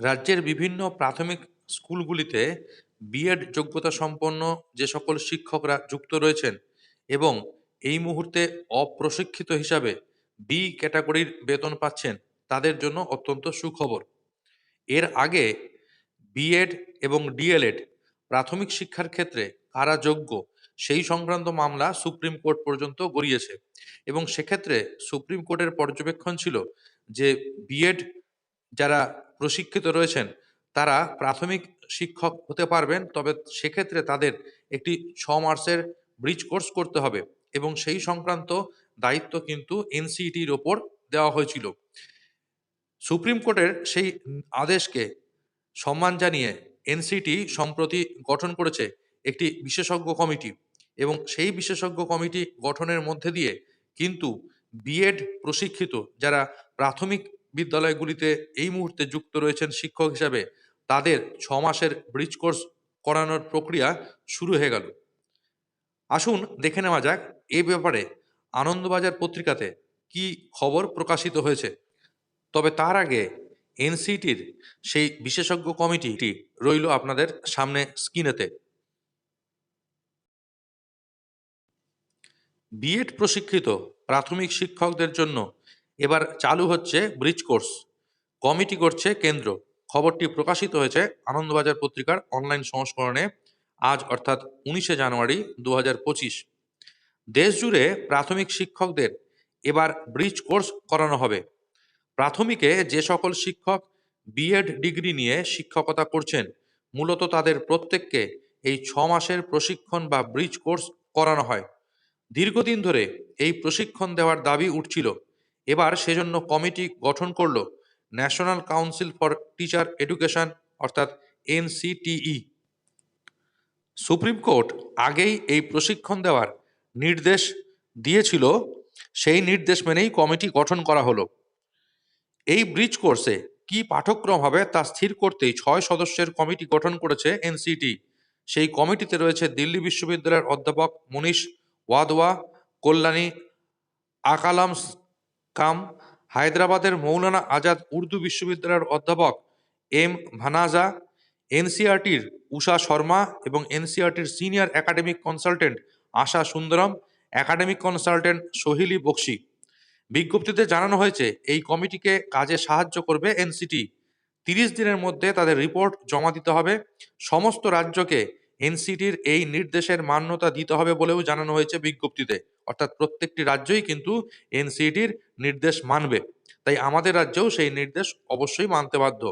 রাজ্যের বিভিন্ন প্রাথমিক স্কুলগুলিতে বিএড যোগ্যতা সম্পন্ন যে সকল শিক্ষকরা যুক্ত রয়েছেন এবং এই মুহূর্তে অপ্রশিক্ষিত হিসাবে বি ক্যাটাগরির বেতন পাচ্ছেন, তাদের জন্য অত্যন্ত সুখবর। এর আগে বিএড এবং ডিএলএড প্রাথমিক শিক্ষার ক্ষেত্রে কারা যোগ্য সেই সংক্রান্ত মামলা সুপ্রিম কোর্ট পর্যন্ত গড়িয়েছে এবং সেক্ষেত্রে সুপ্রিম কোর্টের পর্যবেক্ষণ ছিল যে বিএড যারা প্রশিক্ষিত রয়েছেন, তারা প্রাথমিক শিক্ষক হতে পারবেন, তবে সেক্ষেত্রে তাদের একটি ছ মাসের ব্রিজ কোর্স করতে হবে এবং সেই সংক্রান্ত দায়িত্ব কিন্তু এনসিটির ওপর দেওয়া হয়েছিল। সুপ্রিম কোর্টের সেই আদেশকে সম্মান জানিয়ে এনসিটি সম্প্রতি গঠন করেছে একটি বিশেষজ্ঞ কমিটি এবং সেই বিশেষজ্ঞ কমিটি গঠনের মধ্যে দিয়ে কিন্তু বিএড প্রশিক্ষিত যারা প্রাথমিক বিদ্যালয়গুলিতে এই মুহূর্তে যুক্ত রয়েছেন শিক্ষক হিসাবে। তাদের ছ মাসের ব্রিজ কোর্স করানোর প্রক্রিয়া শুরু হয়ে গেল। আসুন দেখে নেওয়া যাক এ ব্যাপারে আনন্দবাজার পত্রিকাতে কি খবর প্রকাশিত হয়েছে। তবে তার আগে এনসিটির সেই বিশেষজ্ঞ কমিটিটি রইল আপনাদের সামনে স্ক্রিনেতে। বিএড প্রশিক্ষিত প্রাথমিক শিক্ষকদের জন্য এবার চালু হচ্ছে ব্রিজ কোর্স। কমিটি করছে কেন্দ্র। খবরটি প্রকাশিত হয়েছে আনন্দবাজার পত্রিকার অনলাইন সংস্করণে আজ, অর্থাৎ উনিশে জানুয়ারি দু হাজার পঁচিশ। দেশ জুড়ে প্রাথমিক শিক্ষকদের এবার ব্রিজ কোর্স করানো হবে। প্রাথমিকে যে সকল শিক্ষক বিএড ডিগ্রি নিয়ে শিক্ষকতা করছেন, মূলত তাদের প্রত্যেককে এই ছ মাসের প্রশিক্ষণ বা ব্রিজ কোর্স করানো হয়। দীর্ঘদিন ধরে এই প্রশিক্ষণ দেওয়ার দাবি উঠছিল। এবার সেজন্য কমিটি গঠন করল national council for teacher education, অর্থাৎ এনসিটিই। সুপ্রিম কোর্ট আগেই এই প্রশিক্ষণ দেওয়ার নির্দেশ দিয়েছিল, সেই নির্দেশ মেনেই কমিটি গঠন করা হলো। এই ব্রিজ কোর্সে কি পাঠক্রম হবে তা স্থির করতেই ছয় সদস্যের কমিটি গঠন করেছে এনসিটি। সেই কমিটিতে রয়েছে দিল্লি বিশ্ববিদ্যালয়ের অধ্যাপক মনীষ ওয়াদওয়া, কল্যাণী আকালাম কাম, হায়দ্রাবাদের মৌলানা আজাদ উর্দু বিশ্ববিদ্যালয়ের অধ্যাপক এম ভানাজা এনসিআরটির উষা শর্মা এবং এনসিআরটির senior academic consultant Asha Sundaram, academic consultant Sohili Baxi. বিজ্ঞপ্তিতে জানানো হয়েছে, এই কমিটিকে কাজে সাহায্য করবে এনসিটি। তিরিশ দিনের মধ্যে তাদের রিপোর্ট জমা দিতে হবে। সমস্ত রাজ্যকে এনসিটির এই নির্দেশের মান্যতা দিতে হবে বলেও জানানো হয়েছে বিজ্ঞপ্তিতে। অর্থাৎ প্রত্যেকটি রাজ্যই কিন্তু এনসিটির নির্দেশ মানবে। তাই আমাদের রাজ্যেও সেই নির্দেশ অবশ্যই মানতে বাধ্য।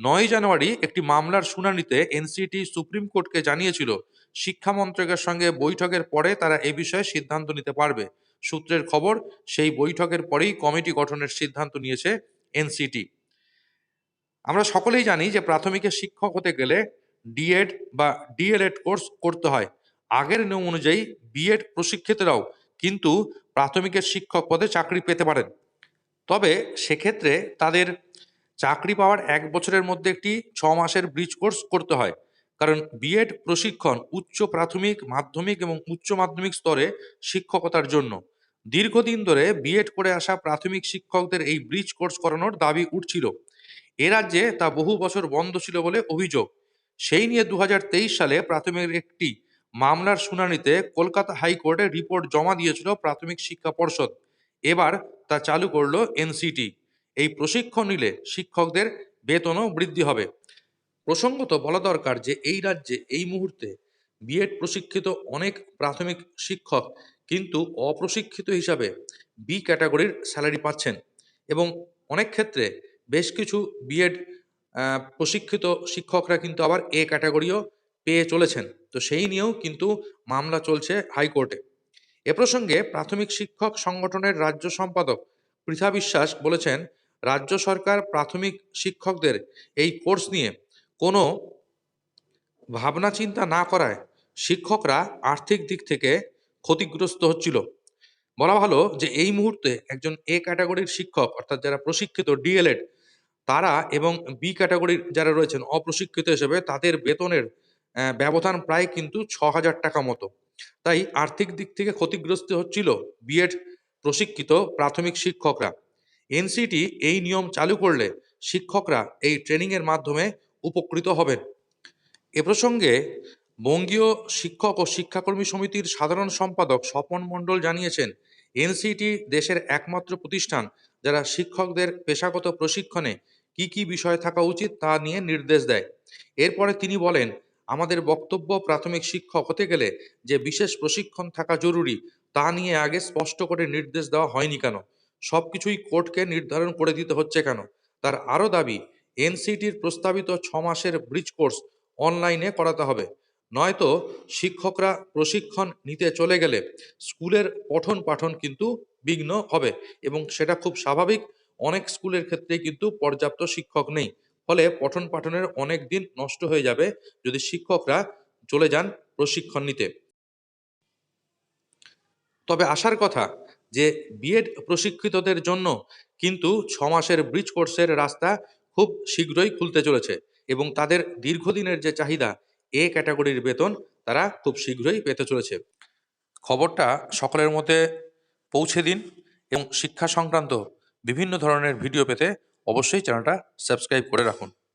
নয় জানুয়ারি একটি মামলার শুনানিতে এনসিটি সুপ্রিম কোর্টকে জানিয়েছিল, শিক্ষা মন্ত্রকের সঙ্গে বৈঠকের পরে তারা এ বিষয়ে সিদ্ধান্ত নিতে পারবে। সূত্রের খবর, সেই বৈঠকের পরেই কমিটি গঠনের সিদ্ধান্ত নিয়েছে এনসিটি। আমরা সকলেই জানি যে প্রাথমিকের শিক্ষক হতে গেলে ডিএড বা ডিএলএড কোর্স করতে হয়। আগের নিয়ম অনুযায়ী বিএড প্রশিক্ষিতরাও কিন্তু প্রাথমিকের শিক্ষক পদে চাকরি পেতে পারেন। তবে সেক্ষেত্রে তাদের চাকরি পাওয়ার এক বছরের মধ্যে একটি ছ মাসের ব্রিজ কোর্স করতে হয়। কারণ বিএড প্রশিক্ষণ উচ্চ প্রাথমিক, মাধ্যমিক এবং উচ্চ মাধ্যমিক স্তরে শিক্ষকতার জন্য। দীর্ঘদিন ধরে বিএড করে আসা প্রাথমিক শিক্ষকদের এই ব্রিজ কোর্স করানোর দাবি উঠছিল। এ রাজ্যে তা বহু বছর বন্ধ ছিল বলে অভিযোগ। সেই নিয়ে দু হাজার তেইশ সালে প্রাথমিক একটি মামলার শুনানিতে কলকাতা হাইকোর্টে রিপোর্ট জমা দিয়েছিল প্রাথমিক শিক্ষা পর্ষদ। এবার তা চালু করল এনসিটি। এই প্রশিক্ষণ নিলে শিক্ষকদের বেতনও বৃদ্ধি হবে। প্রসঙ্গত বলা দরকার যে এই রাজ্যে এই মুহূর্তে বিএড প্রশিক্ষিত অনেক প্রাথমিক শিক্ষক কিন্তু অপ্রশিক্ষিত হিসাবে বি ক্যাটাগরির স্যালারি পাচ্ছেন এবং অনেক ক্ষেত্রে বেশ কিছু বিএড প্রশিক্ষিত শিক্ষকরা কিন্তু আবার এ ক্যাটাগরিও পেয়ে চলেছেন। তো সেই নিয়েও কিন্তু মামলা চলছে হাইকোর্টে। এ প্রসঙ্গে প্রাথমিক শিক্ষক সংগঠনের রাজ্য সম্পাদক পৃথা বিশ্বাস বলেছেন, রাজ্য সরকার প্রাথমিক শিক্ষকদের এই কোর্স নিয়ে কোনো ভাবনা চিন্তা না করায় শিক্ষকরা আর্থিক দিক থেকে ক্ষতিগ্রস্ত হচ্ছিল। বলা ভালো যে এই মুহূর্তে একজন এ ক্যাটাগরির শিক্ষক, অর্থাৎ যারা প্রশিক্ষিত, ডিএলএড তারা এবং বি ক্যাটাগরির যারা রয়েছেন অপ্রশিক্ষিত হিসেবে তাদের বেতনের ব্যবধান প্রায় কিন্তু ছ হাজার টাকা মতো। তাই আর্থিক দিক থেকে ক্ষতিগ্রস্ত হচ্ছিল বিএড প্রশিক্ষিত প্রাথমিক শিক্ষকরা। এনসিটি এই নিয়ম চালু করলে শিক্ষকরা এই ট্রেনিংয়ের মাধ্যমে উপকৃত হবেন। এ প্রসঙ্গে বঙ্গীয় শিক্ষক ও শিক্ষাকর্মী সমিতির সাধারণ সম্পাদক স্বপন মণ্ডল জানিয়েছেন এনসিটি দেশের একমাত্র প্রতিষ্ঠান যারা শিক্ষকদের পেশাগত প্রশিক্ষণে কি কি বিষয় থাকা উচিত তা নিয়ে নির্দেশ দেয়। এরপরে তিনি বলেন, আমাদের বক্তব্য প্রাথমিক শিক্ষক হতে গেলে যে বিশেষ প্রশিক্ষণ থাকা জরুরি তা নিয়ে আগে স্পষ্ট করে নির্দেশ দেওয়া হয়নি কেন? সব কিছুই কোর্টকে নির্ধারণ করে দিতে হচ্ছে কেন তার আরও দাবি, এনসিটির প্রস্তাবিত ছ মাসের ব্রিজ কোর্স অনলাইনে করাতে হবে। নয়তো শিক্ষকরা প্রশিক্ষণ নিতে চলে গেলে স্কুলের পঠন পাঠন কিন্তু বিঘ্ন হবে এবং সেটা খুব স্বাভাবিক অনেক স্কুলের ক্ষেত্রে কিন্তু পর্যাপ্ত শিক্ষক নেই। ফলে পঠন পাঠনের অনেক দিন নষ্ট হয়ে যাবে যদি শিক্ষকরা চলে যান প্রশিক্ষণ নিতে। তবে আসার কথা যে বিএড প্রশিক্ষিতদের জন্য কিন্তু ছ মাসের ব্রিজ কোর্সের রাস্তা খুব শীঘ্রই খুলতে চলেছে এবং তাদের দীর্ঘদিনের যে চাহিদা, এ ক্যাটাগরির বেতন তারা খুব শীঘ্রই পেতে চলেছে। খবরটা সকলের মধ্যে পৌঁছে দিন এবং শিক্ষা সংক্রান্ত বিভিন্ন ধরনের ভিডিও পেতে অবশ্যই চ্যানেলটা সাবস্ক্রাইব করে রাখুন।